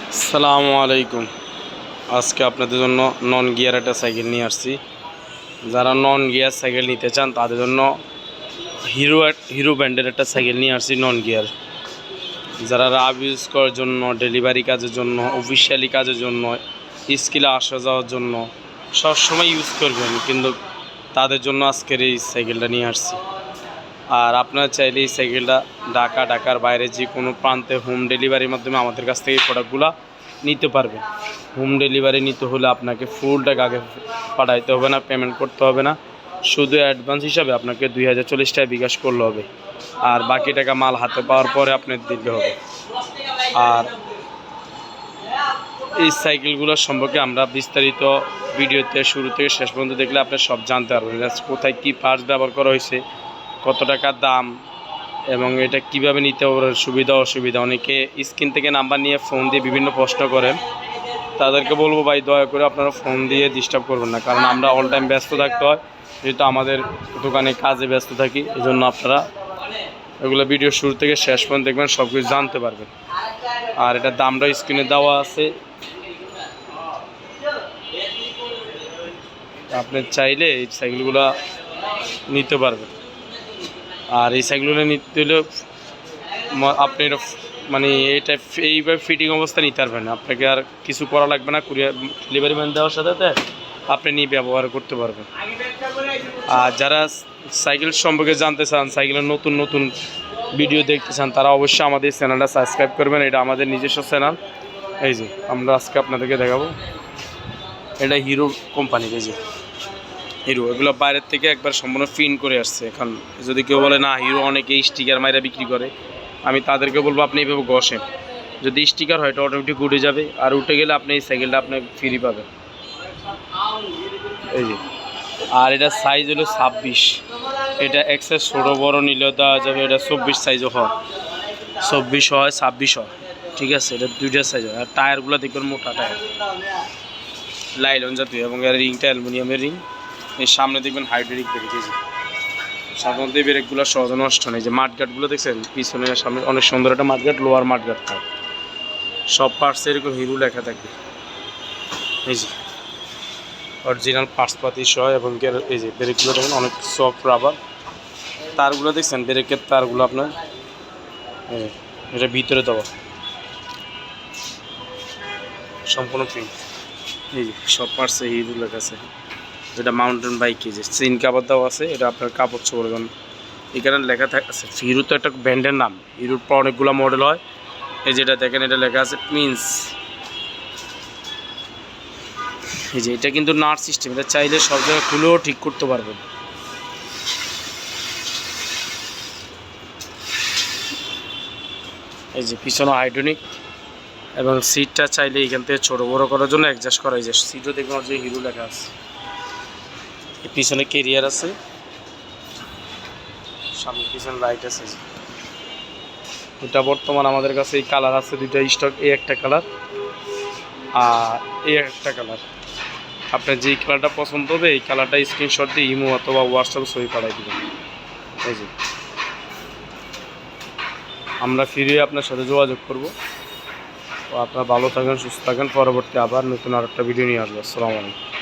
আসসালামু আলাইকুম। আজকে আপনাদের জন্য নন গিয়ার একটা সাইকেল নিয়ে আসছি। যারা নন গিয়ার সাইকেল নিতে চান, তাদের জন্য হিরো হিরো ব্র্যান্ডের একটা সাইকেল নিয়ে আসছি নন গিয়ার যারা রাব ইউজ করার জন্য ডেলিভারি কাজের জন্য অফিসিয়ালি কাজের জন্য স্কিলে আসা যাওয়ার জন্য সবসময় ইউজ করবেন। কিন্তু তাদের জন্য আজকের এই সাইকেলটা নিয়ে আসছি। আর আপনারা চাইলে এই সাইকেলটা ঢাকা, ঢাকার বাইরে যে কোনো প্রান্তে হোম ডেলিভারির মাধ্যমে আমাদের কাছ থেকে এই প্রোডাক্টগুলো নিতে পারবেন হোম ডেলিভারি নিতে হলে আপনাকে ফুল টাকা আগে পাঠাইতে হবে না পেমেন্ট করতে হবে না। শুধু অ্যাডভান্স হিসাবে আপনাকে দুই হাজার চল্লিশ টাকা বিকাশ করলে হবে। আর বাকি টাকা মাল হাতে পাওয়ার পরে আপনি দিতে হবে। আর এই সাইকেলগুলোর সম্পর্কে আমরা বিস্তারিত ভিডিওতে শুরু থেকে শেষ পর্যন্ত দেখলে আপনি সব জানতে পারবেন কোথায় কী পার্টস ব্যবহার করা হয়েছে। কত টাকা দাম এবং এটা কীভাবে নিতে হবে, সুবিধা, অসুবিধা? অনেকে স্ক্রিন থেকে নাম্বার নিয়ে ফোন দিয়ে বিভিন্ন প্রশ্ন করেন। তাদেরকে বলব, ভাই, দয়া করে আপনারা ফোন দিয়ে ডিস্টার্ব করবেন না, কারণ আমরা অল টাইম ব্যস্ত থাকতে হয়, যেহেতু আমাদের দোকানে কাজে ব্যস্ত থাকি এই জন্য আপনারা এগুলো ভিডিও শুরু থেকে শেষ পর্যন্ত দেখবেন সব কিছু জানতে পারবেন। আর এটার দামটা স্ক্রিনে দেওয়া আছে। আপনি চাইলে এই সাইকেলগুলো নিতে পারবেন। আর এই সাইকেলগুলো নিতে হলে আপনি মানে এটা এইভাবে ফিটিং অবস্থা নিতে পারবেন আপনাকে আর কিছু করা লাগবে না কুরিয়ার ডেলিভারি ম্যান দেওয়ার সাথে সাথে আপনি নিয়ে ব্যবহার করতে পারবেন। আর যারা সাইকেল সম্পর্কে জানতে চান, সাইকেলের নতুন নতুন ভিডিও দেখতে চান, তারা অবশ্যই আমাদের চ্যানেলটা সাবস্ক্রাইব করবেন। এটা আমাদের নিজস্ব চ্যানেল এই যে, আমরা আজকে আপনাদেরকে দেখাবো। এটা হিরো কোম্পানির এই যে। হিরো, এগুলো বাইরের থেকে একবার সম্পূর্ণ ফিন করে আসছে। এখন যদি কেউ বলে, না, হিরো অনেকে স্টিকার মাইরা বিক্রি করে, আমি তাদেরকে বলব, আপনি এইভাবে ঘষেন যদি স্টিকার হয় এটা অটোমেটিক উঠে যাবে। আর উঠে গেলে আপনি এই সাইকেলটা আপনি ফ্রি পাবেন। এই যে। আর এটা সাইজ হলো ছাব্বিশ। এটা এক্সেস ছোটো, বড় নিলেও দেওয়া যাবে। এটা চব্বিশ সাইজও হয়। চব্বিশ হয়, ছাব্বিশ হয়। ঠিক আছে, এটা দুইটা সাইজ হয়। আর টায়ারগুলো দেখবেন মোটা টায়ার লাইলন জাতীয় এবং এর রিংটা অ্যালুমিনিয়ামের রিং এর সামনে দেখবেন হাইড্রোলিক ব্রেক, এই সাধারণত এই ব্রেকগুলো সহজ নষ্ট নেই যে মাঠগাটগুলো দেখছেন, পিছনে সামনে অনেক সুন্দর একটা মাঠগাট লোয়ার মাঠগাট থাকে সব পার্টস এরকম হিরো লেখা থাকবে। এই যে অরিজিনাল পার্টস পাতি সহ এবং এই যে ব্রেকগুলো দেখুন, অনেক সফট রাবার তারগুলো দেখছেন, ব্রেকের তারগুলো আপনার, এই এটা ভিতরে দেওয়া। সম্পূর্ণ ফ্রি এই সব পার্টসে হিরো লেখা আছে। যেটা মাউন্টেন বাইকে যে সিন কাপড় দেওয়া আছে, এটা আপনার কাপড় যেমন এখানে। লেখা থাকে হিরো তো একটা ব্র্যান্ডের নাম। হিরোর পর অনেকগুলো মডেল হয়। এই যেটা দেখেন, এটা লেখা আছে প্রিন্স এই যে এটা কিন্তু নাট সিস্টেম এটা চাইলে সব জায়গায় খুলেও ঠিক করতে পারবেন। এই যে পিছনে হাইড্রোনিক এবং সিটটা চাইলে এখান থেকে ছোটো বড়ো করার জন্য অ্যাডজাস্ট করা যায়। সিটও দেখবেন যে হিরো লেখা আছে। পিছনে কেরিয়ার আছে। সামনে পিছনে লাইট আছে। এটা বর্তমান আমাদের কাছে এই কালার আছে দুইটা স্টক এই একটা কালার আর এই একটা কালার আপনার যেই কালারটা পছন্দ হবে এই কালারটা স্ক্রিনশট দিয়ে ইমো অথবা হোয়াটসঅ্যাপ ছবি পাঠাই দেবেন। এই যে। আমরা ফিরে আপনার সাথে যোগাযোগ করব। তো আপনারা ভালো থাকেন সুস্থ থাকেন। পরবর্তী আবার নতুন আর একটা ভিডিও নিয়ে আসব। আসসালামু আলাইকুম।